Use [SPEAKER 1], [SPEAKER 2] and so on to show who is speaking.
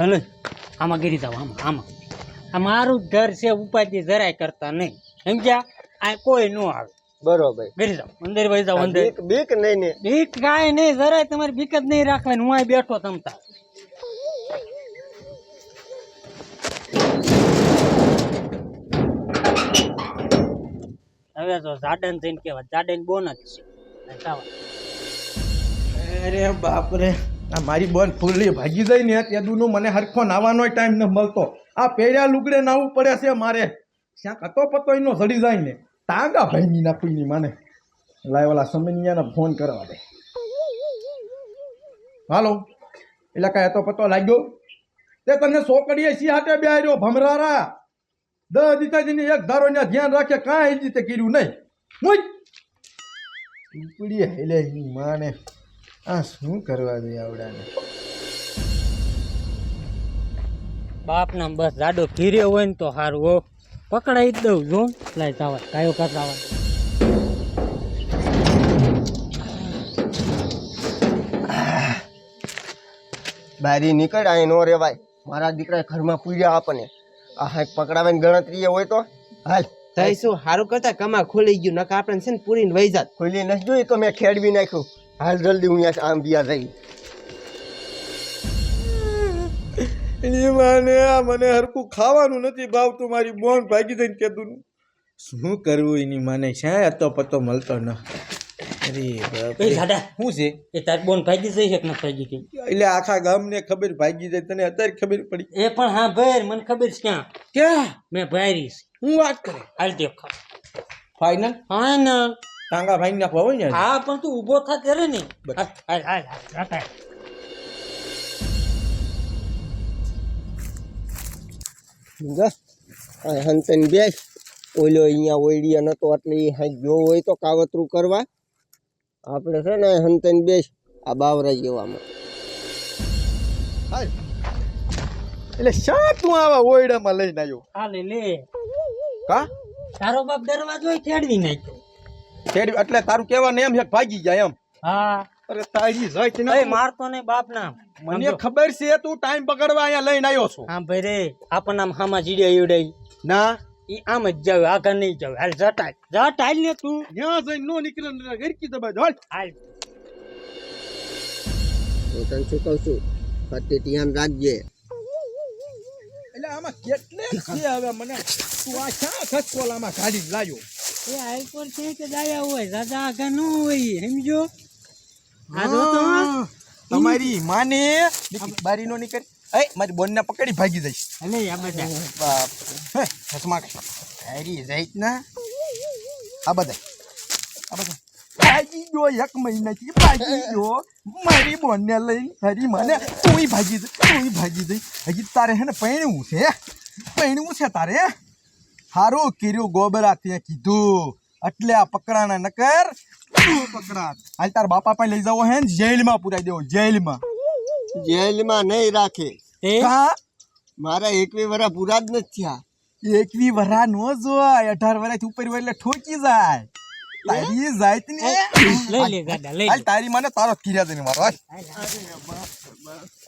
[SPEAKER 1] હલે? આમાં ગીરી જાવ આમાં આમાં. આ મારું જ ઘર છે ઉપાધિ જરાય કરતા નહીં. સમજ્યા? આ કોઈ ન આવે.
[SPEAKER 2] બરોબર.
[SPEAKER 1] ગીરી જાવ અંદર વહી જાવ અંદર.
[SPEAKER 2] બીક બીક નહીં ને.
[SPEAKER 1] બીક કાંઈ નહીં જરાય તમારી બીક જ નહીં રાખવાની. હું અહીં બેઠો તમતા હવે તો જાડન થઈને કેવા જાડન બોન જ છે. આ જાવા.
[SPEAKER 3] અરે બાપ રે આ મારી બન ફૂલી ભાગી જાય ને ત્યાંનું મને હરખો નાવાનો ટાઈમ ન મળતો. આ પહેર્યા લુગડે નાવું પડે છે મારે. ક્યાંક હતો પતો એનો સડી જાય ને. તાંગા ભાઈ નાખું ની માને. લાય ઓલા સમનિયાને ફોન કરવા દે. હાલો. એટલે કાંઈ હતો પતો લાગ્યો. તે તને સોકડીએ સી હાટે બેહાર્યો ભમરારા? દસ દીતાજીને એક ધારો ને ધ્યાન રાખે, કાંઈ રીતે કર્યું નહીં. મુજ ઉપડી હેલે એની માને. આ શું કરવા દે આવડાને?
[SPEAKER 1] બાપ ના બસ જાડો ફીર્યો હોય ને તો સારું હો. પકડાઈ જ દઉં જો. લાય તાવા કાયો કરતા
[SPEAKER 2] બારી નીકળ અહીં નો રેવાય. મારા દીકરા ઘરમાં પૂર્યા આપણને. આ હાઈક પકડાવાની ગણતરી હોય તો. હાલ.
[SPEAKER 4] થઈશું સારું કરતા? કમા ખોલી ગયું નકા આપણે છે ને પૂરીને વહી જાત.
[SPEAKER 2] ખોલી નથી જોઈ તો મેં ખેડવી નાખ્યું. હાલ જલ્દી હું અહીંયા આમ બિયા થઈ.
[SPEAKER 3] એની માને આ મને હરખું ખાવાનું નથી ભાવતું મારી બોન ભાગી જઈને કહેતું શું કરવું એની માને? છે અતો પતો મળતો ન. શું છે?
[SPEAKER 1] એ તારી બોન ભાગી જઈ છે કે ભાગી ગઈ?
[SPEAKER 3] એટલે આખા ગામને ખબર ભાગી જાય તને અત્યારે ખબર પડી.
[SPEAKER 1] એ પણ હા ભાઈ મને ખબર છે ક્યાં?
[SPEAKER 3] ક્યાં?
[SPEAKER 1] મેં ભાઈરીશ
[SPEAKER 3] હું વાત કરે.
[SPEAKER 1] હાલ દેખો
[SPEAKER 3] ફાઈનલ
[SPEAKER 1] હા ના
[SPEAKER 3] ટાંગા ભાઈ નાખવા હોય ને?
[SPEAKER 1] હા પણ તું ઊભો થા ત્યારે ને.
[SPEAKER 2] હંતન બેસ. ઓલો અહીંયા ઓઈડિયા નતો એટલે એ હાઈ ગયો હોય તો કાવતરું કરવા. આપણે છે ને હંતન બેસ આ બાવરા જેવામાં.
[SPEAKER 3] એટલે શા તું આવા ઓયડામાં લઈને આવ્યો?
[SPEAKER 1] હાલે લે
[SPEAKER 3] કા
[SPEAKER 1] તારો બાપ દરવાજો ખેડવી નાખ્યો.
[SPEAKER 3] છેડી એટલે તારું કહેવાનું એમ છે ભાગી જાય એમ.
[SPEAKER 1] હા.
[SPEAKER 3] અરે તારી જાય તને
[SPEAKER 1] એ મારતો ને બાપ ના.
[SPEAKER 3] મને ખબર છે તું ટાઈમ પકડવા અહીંયા લઈને આવ્યો છો.
[SPEAKER 1] હા ભાઈ રે આપણ આમ હામાં જીડ્યા ઈવડાઈ.
[SPEAKER 3] ના.
[SPEAKER 1] ઈ આમ જ જાવ આગળ નહીં જાવ. હાલ જટાય. જટાય ને તું.
[SPEAKER 3] ત્યાં જઈ નો નીકળે ને ગરકી દબાય. હાલ.
[SPEAKER 1] હાલ.
[SPEAKER 2] હું તને શું કહું છું? ફતે ધ્યાન રાખજે.
[SPEAKER 3] એટલે આમાં કેટલે છે હવે મને? તું આ ક્યાં ખસકોલામાં કાઢીને લાયો?
[SPEAKER 1] એ હાલ છે કે દાયા હોય દાદા આગા ન હોય સમજો? આ તો
[SPEAKER 3] તમારી માને બારી નો નીકળ. એ મારી બોન ને પકડી ભાગી જઈશ.
[SPEAKER 1] અલે આ બધા.
[SPEAKER 3] બાપ હે હસમાં હારી જઈત ના આ બધા. આ બધા. ભાગી ગયો એક મહિનાથી ભાગી ગયો. મારી બોન ને લઈ તારી મને તું ભાગી જઈ તું ભાગી જઈ. હજી તારે હે ને પૈણવું છે પૈણવું છે તારે હારું કર્યું ગોબરા તે કીધું. એટલે આ પકડાના નકર પકડા હાલ તાર બાપા પણ લઈ જવો હે ને જેલમાં પુરાઈ દેવો જેલમાં.
[SPEAKER 2] જેલમાં નહીં રાખે. મારા એકવી વરા પૂરા જ નથી થયા.
[SPEAKER 3] એકવી વરા નો જોય અઢાર વરાથી ઉપર હોય એટલે ઠોકી જાય. તારી જાત ને.
[SPEAKER 1] લઈ લે ગાડા લઈ
[SPEAKER 3] તારી મને તારો કિર્યા દઈને મારો.